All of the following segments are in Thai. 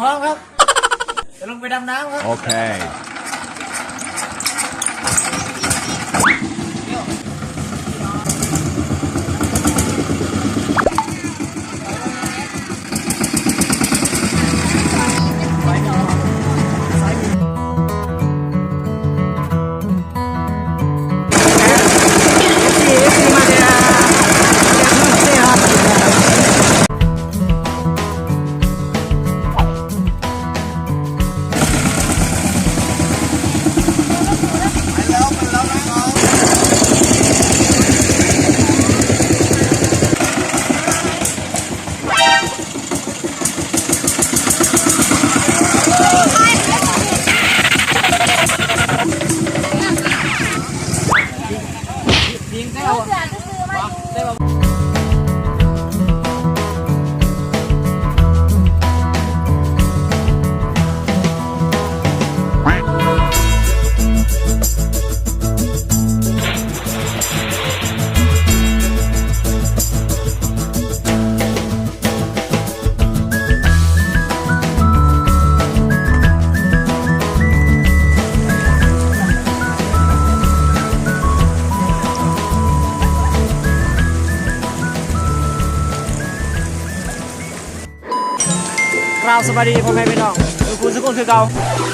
พร้อมครับจะลงไปดำน้ำครับ Okay. กราบสวัสดีพ่อแม่พี่น้องทุกคนทุกคนคือเก่า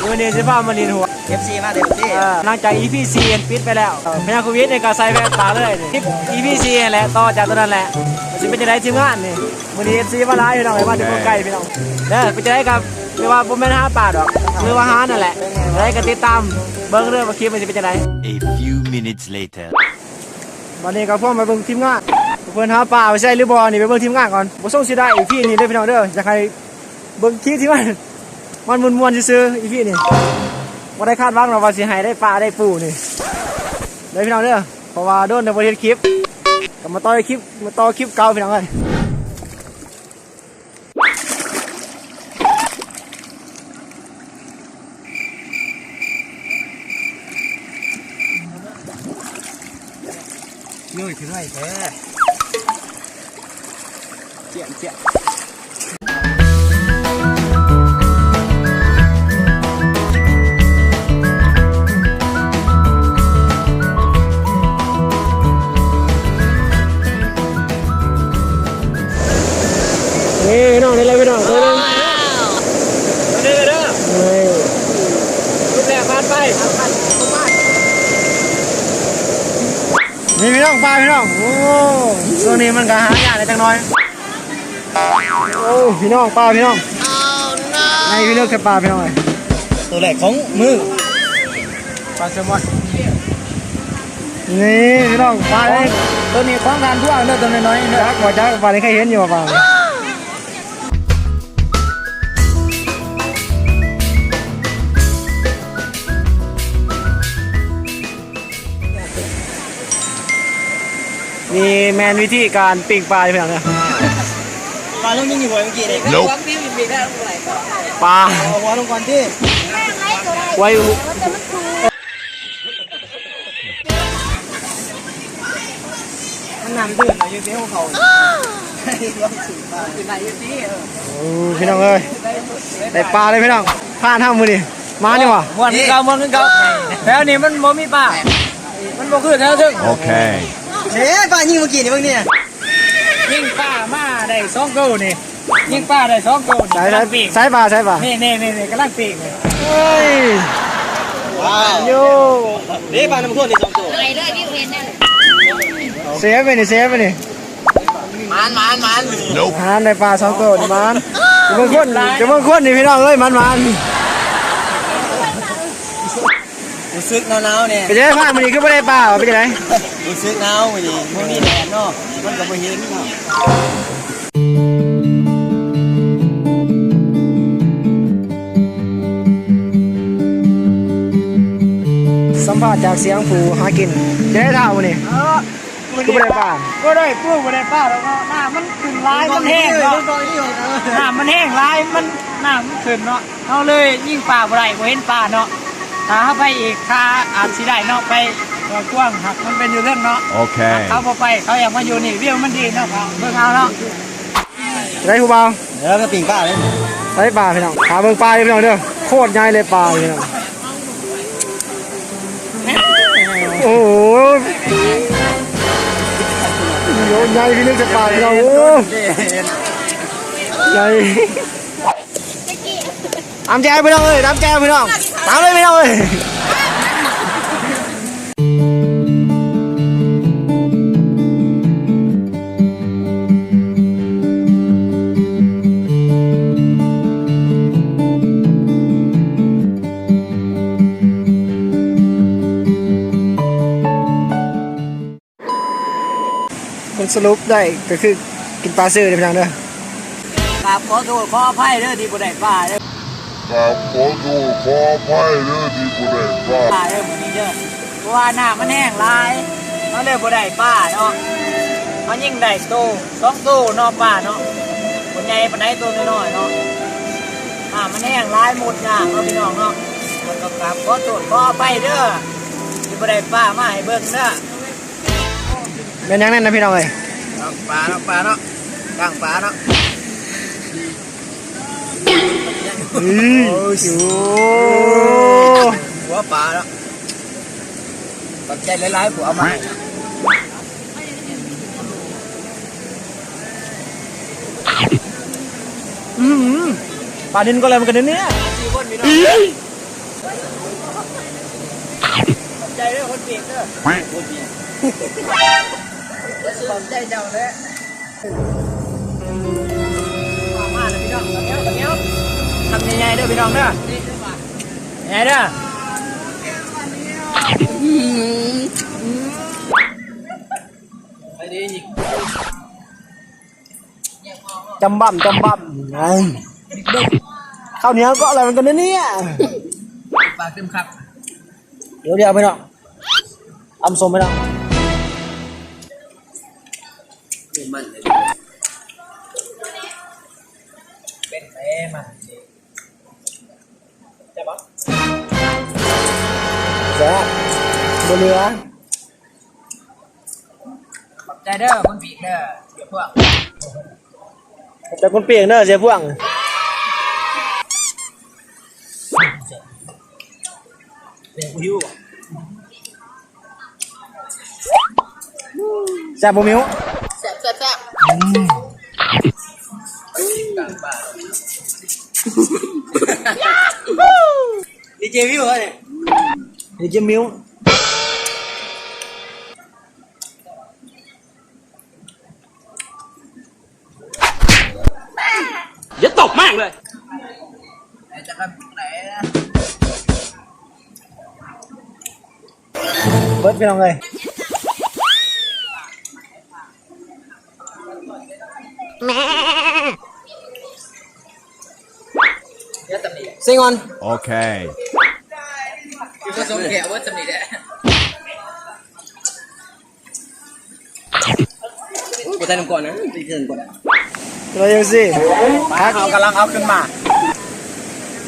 วันนี้สิพามาเรียนหัว FC มาเต็มที่เอ่อหลังจาก EP 4เอ็นปิดไปแล้วเอ่อพยาโควิดในการใส่แว่นตาเลยนี่คลิป EP 4นั่นแหละต่อจากตัวนั้นแหละสิเป็นจะได้ทีมงานนี่วันนี้ FC มาหลายพี่น้องไปมาถึงคนไกลพี่น้องเด้อเป็นจะได้ครับหรือว่าบ่แม่นหาป่าดอกหรือว่าหานั่นแหละได้ก็ติดตามเบิ่งเรื่องว่าคลิปมันสิเป็นจังได A few minutes later. วันนี้ก็พ่อมาเบิ่งทีมงานเพิ่นหาป่าไปใช่หรือบ่นี่ไปเบิ่งทีมงานก่อนบ่ส่งสิได้อีพี่นี่เด้อพี่น้องเด้ออยากให้ เบิ่งคลิปที่มัน มันม่วนๆซื่อๆอีพี่นี่บ่ได้คาดหวังหรอกว่าสิให้ได้ปลาได้ปูนี่เด้อพี่น้องเด้อเพราะว่าโดนในบ่เฮ็ดคลิปก็มาต่อคลิปมาต่อคลิปเก่าพี่น้องเอ้ยเนื่อยถึงไห้แท้เจียนเจียน แรกผ่านไปนี่พี่น้องปลาพี่น้องโอ้ตัวนี้มันก็หายากเลยจังน้อยโอ้พี่น้องปลาพี่น้องในพี่น้องแค่ปลาพี่น้องเลยตัวแรกของมือปลาแซลมอนนี่พี่น้องปลาเลยตัวนี้ของการทั่วเด้อตัวน้อยๆเด้อจักบ่จักปลานี้เคยเห็นอยู่ป่ะปลา นี่แมนวิธีการปิ้งปลาพี่น้องเนี่ยปลาลงยิงอยู่บ่เมื่อกี้นี่ Nope ปลาเอาหัวลงก่อนที่ไว้มันน้ำเดือดน่ะอยู่ที่ของเขาลองสูบปลาขึ้นได้อยู่ที่เออโอ้พี่น้องเอ้ยได้ปลาเลยพี่น้องผ่านทำมือดิมานี่วะม่วนคือเก่าม่วนคือเก่าแถวนี้มันบ่มีปลามันบ่คือแถวซึ่ง Okay. เอ๊ะปลายิงเมื่อกี้นี่เบิ่งนี่ยิงป้ามาได้สองโกนี่ยิงป้าได้สองโกนี่ใส่กำใส่ลังปีกใส่ปลาใส่ปลานี่นี่นี่นี่กำลังปีกนี่เฮ้ยว้าวโยนี่ปลาน้ำท่วมนี่สองตัวไปเลยพี่เห็นนั่นเซฟไปนี่เซฟไปนี่มันมันมัน Nope. หานในปลาสองตัวนี่มันจะเบิ่งคนจะเบิ่งคนนี่พี่น้องเอ้ยมันมัน รู้สึกหนาวๆเนี่ยไปเจอผ้ามันนี่คือไม่ได้ปลาไปเจอไหนรู้สึกหนาวมื้อนี้มื้อนี้แดดเนาะมันก็บ่เห็นเนาะสัมภาษณ์จากเสียงผู้หากินจะได้ท่ามันนี่เออคือไม่ได้ปลาก็ได้ปูก็ได้ป้าแล้วก็หน้ามันขึ้นลายมันแห้งเนาะตอนนี้ของเออหน้ามันแห้งลายมันหน้ามันขึ้นเนาะเอาเลยยิงป้าบ่ได้บ่เห็นป้าเนาะ ถ้าเข้าไปอีกค่าอาจสิได้เนาะไปตัวกว้างหักมันเป็นอยู่เรื่องเนาะ Okay. เขาบ่ไปเขาอยากมาอยู่นี่วิวมันดีเนาะครับเบิ่งเอาเนาะจะได้ผู้บ่าวเแล้วก็ปิ่งป้าเลยใช้ปลาพี่น้องหาเบิ่งปลาเลยพี่น้องเด้อโคตรใหญ่เลยปลาพี่น้องโอ้โหโยนใหญ่พี่นึกจะปลาพี่น้องโอ้ใหญ่น้ำแจ่วพี่น้องเอ้ยน้ำแจ่วพี่น้อง ตามเลยพี่น้องเอ้ยคนสรุปได้ก็คือกินปลาซื่อเลยพี่น้องเด้อครับขอโทษขออภัยเด้อที่บ่ได้ป้าเด้อ ครับขอโทษขออภัยเรื่องที่กูได้พลาดป้าเด้อมื้อนี้เด้อเพราะว่าน้ามันแห้งหลายเขาเลยบ่ได้ป้าเนาะเขายิ่งได้โตสองโตเนาะป้าเนาะคนใหญ่ปานใดโตน้อยๆเนาะอ่ามันแห้งหลายหมดยากเนาะพี่น้องเนาะมันก็กราบขอโทษขออภัยเด้อที่บ่ได้ป้ามาให้เบิ่งเด้อแม่นยังนั่นนะพี่น้องเอ้ยปลาเนาะปลาเนาะกลางปลาเนาะ อือโอ้ยหัวปลาเนาะปัจจัยหลายๆผมเอามาอืมปลาดินก็อะไรมันกันเนี่ยสี่คนพี่น้องใจเด้อคนเก่งเด้อขอบใจเจ้าเลยมาเลยพี่น้องตอนนี้ตอนนี้ ทำยังไงเด้อพี่น้องเด้อยังไงเด้อไปดีอีกจำบั่มจำบั่มไงข้าวเหนียวก็อะไรมันกันเนี่ยปลาเต็มครับ เดี๋ยวเดี๋ยวพี่น้องอำสมพี่น้องมันเลยเป็น บบนเรือขอบใจเด้อคนผีเด้อเดี๋ยวพวกแต่คนเปียกเนอะเสียพวงแซ่บบ่มิวแซ่บแซ่บแซ่บกลางปลาดีเจวิวเหรอเนี่ย นี่จิมิวจะทำไหนนะเบิร์ดพี่น้องเลยเดี๋ยวตำหนิซิงออน Okay. คือผสมแกะว่าตำหนิแหละกูใส่น้ำก่อนนะตีเทินก่อนเรายังสิปลาเขากำลังเอาขึ้นมา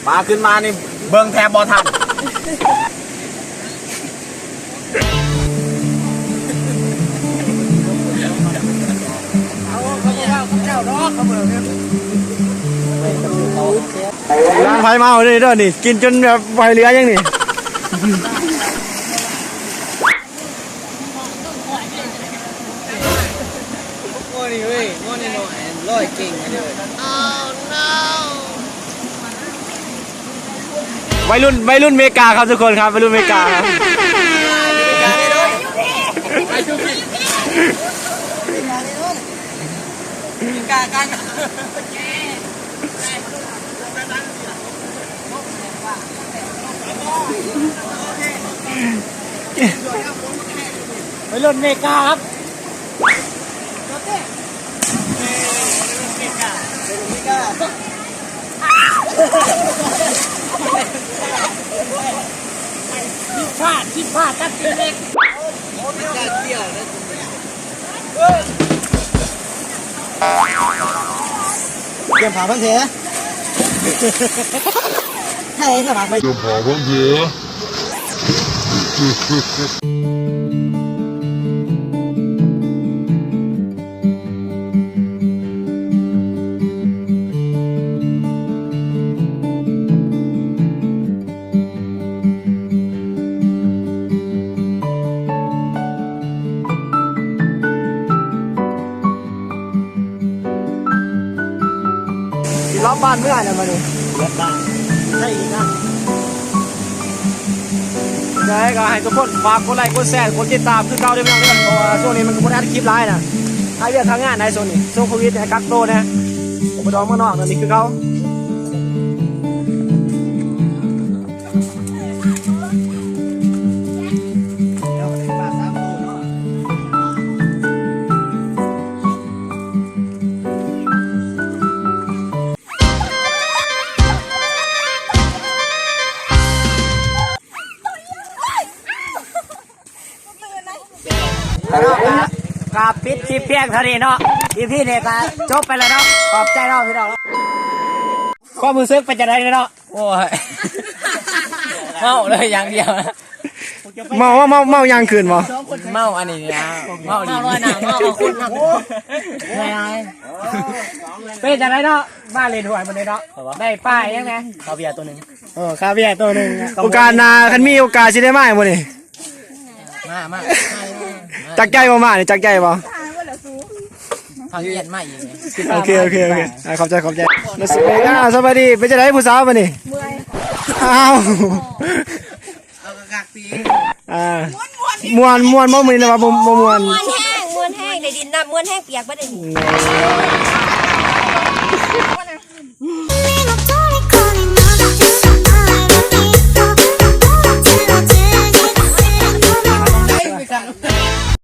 ปลาขึ้นมานี่เบิ่งแทบบอทันร้านไฟเมาเลยเด้อนี่ กินจนแบบไฟเหลือยังนี่ โง่นี่เว้ยโง่นี่หน่อยร้อยเก่งเลยวัยรุ่นวัยรุ่นเมกาครับทุกคนครับวัยรุ่นเมกาครับกากัน ไปรุ่นเมกาครับผิดพลาดผิดพลาดตัดสินเล็กกาเทียวนะเตรียมผ่าพันเสีย ใช่สมัไปจะบอกว่เนื้รอบบ้านเมื่อไหร่มาดู ให้ก็ให้ทุกคนฝากกดไลค์กดแชร์กดติดตามคือเก่าด้วยพี่น้องเด้อเพราะช่วงนี้มันก็บ่ได้อัดคลิปไลน์นะให้เรียกทางงานในโซนนี้โซนโควิดนะกักโตวนะผมไปดองเมืองนอกนะนี่คือเขา ปิดคลิปเพียงเท่านี้เนาะอีพี่เนี่ยก็จบไปแล้วเนาะขอบใจเนาะพี่น้องก็มือซึกเป็นจะได้เนาะโอ้ยเมาเลยอย่างเดียวเมาว่าเมาเมายางคืนบ่เมาอันนี้นะเมาดีเมาเลยนะเมาเอาคุณนะไงไงเป็นจะได้เนาะบ้านเรียนหวยมันเลยเนาะได้ป้ายยังไงเขาเบียร์ตัวหนึ่งเออคาเบียร์ตัวหนึงโอกาสหนาคันมีโอกาสสิได้มาอีกบ่นี่มามาจักใจบ่มานี่จักใจบ่ เขาเย็นมาอีกโอเคโอเคโอเคอะขอบใจขอบใจแล้วสิเอกอะสวัสดีเป็นจังไดผู้สาวบ่นี่อ้าวอ่ามวนมวนบ่มื้อนี้นะว่าบ่บ่มวนมวนแห้งมวนแห้งได้ดินน้ำมวนแห้งเปียกบ่ได้ดิ